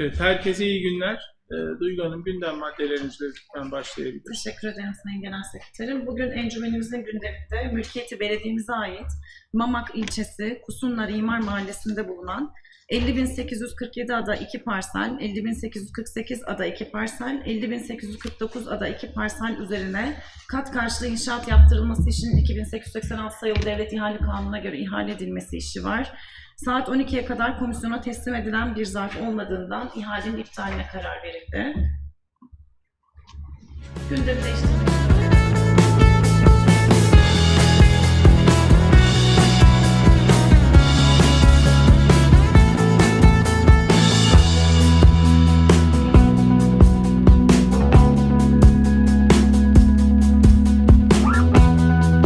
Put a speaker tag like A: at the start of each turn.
A: Evet, herkese iyi günler. Ee, Duygu Hanım gündem maddelerinizle lütfen başlayabiliriz.
B: Teşekkür ederim Sayın Genel Sekreterim. Bugün encümenimizin gündeminde mülkiyeti belediyemize ait Mamak ilçesi Kusunlar İmar Mahallesi'nde bulunan 50.847 ada 2 parsel, 50.848 ada 2 parsel, 50.849 ada 2 parsel üzerine kat karşılığı inşaat yaptırılması için 2886 sayılı Devlet İhale Kanunu'na göre ihale edilmesi işi var. Saat 12'ye kadar komisyona teslim edilen bir zarf olmadığından ihalenin iptaline karar verildi. Gündemi değiştirmek